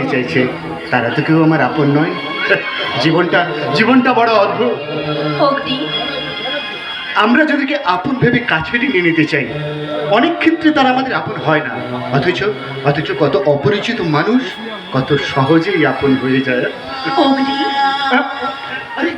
কি চাইছে তারা তো কেউ আমার আপন নয়। জীবনটা জীবনটা বড় অদ্ভুত। আমরা যাদেরকে আপন ভেবে কাছে নিয়ে নিতে চাই অনেক ক্ষেত্রে তারা আমাদের আপন হয় না। অথচ অথচ কত অপরিচিত মানুষ কত সহজেই আপন হয়ে যায়। আরে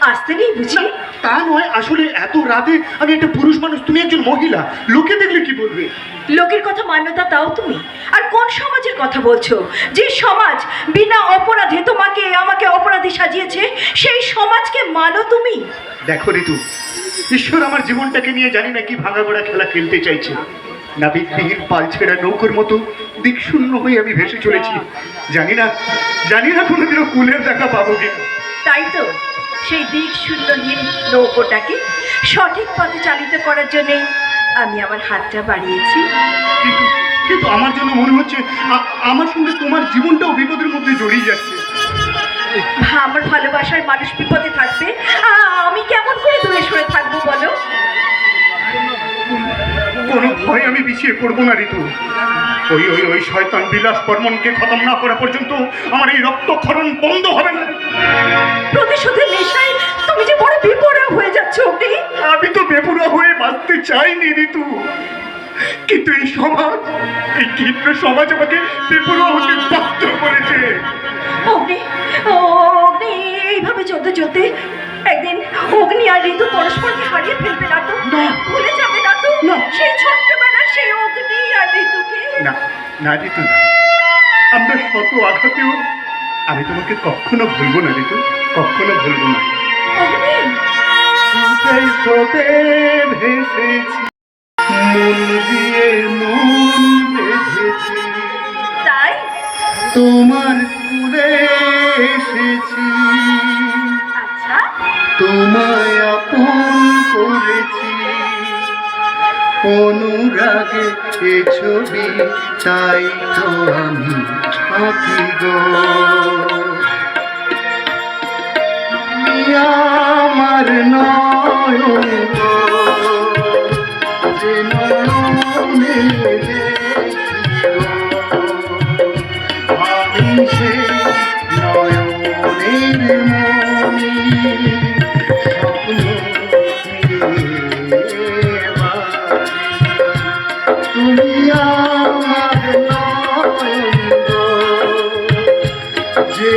আসতে নেই বুঝি তা নয় আসলে এত রাতে আমি একটা পুরুষ মানুষ তুমি একজন মহিলা লোকে দেখলে কি বলবে? লোকের কথা মান্যতা দাও তুমি? আর কোন সমাজের কথা বলছো? যে সমাজ বিনা অপরাধে তোমাকে আমাকে অপরাধী সাজিয়েছে সেই সমাজকে মানো তুমি? দেখো ঋতু ঈশ্বর আমার জীবনটাকে নিয়ে জানি না কি ভাঙা গড়া খেলা খেলতে চাইছে। নাবিকবিহীন পাল ছেঁড়া নৌকোর মতো দিক শূন্য হয়ে আমি ভেসে চলেছি। জানি না জানি না কোনোদিনও কুলের দেখা পাবো কিনা। তাই তো? সেই দিক শূন্যহীন নৌকোটাকে সঠিক পথে চালিত করার জন্যে আমি আমার হাতটা বাড়িয়েছি। কিন্তু কিন্তু আমার জন্য মনে হচ্ছে আমার সঙ্গে তোমার জীবনটাও বিপদের মধ্যে জড়িয়ে যাচ্ছে। আমার ভালোবাসার মানুষ বিপদে থাকবে। আমি পিছিয়ে পড়ব না ঋতু। ওই ওই ওই শয়তান বিলাস বর্মনকে খতম না করা পর্যন্ত আমার এই রক্তক্ষরণ বন্ধ হবে না। প্রতিশোধের নেশায় তুমি যে বড় বিপর্যয় হয়ে যাচ্ছ অগ্নি। আমি তো বেপুরা হয়ে বাঁচতে চাইনি ঋতু। কিন্তু এই সমাজ এই ক্ষিপ্র সমাজ আমাকে বেপুরা হতে বাধ্য করেছে। অগ্নি ও, অগ্নি এইভাবে চলতে চলতে না ঋতু না। আমরা শত আঘাতেও আমি তোমাকে কখনো ভুলবো না ঋতু কখনো ভুলবো না। স্রোতে ভেসেছি মন দিয়ে মন তাই? তোমার কুলে এসেছি। আচ্ছা। তোমায় আপন করেছি। অনুরাগে এ ছবি তাই তো আমি আঁকি গো আমার নয় যে নয়নে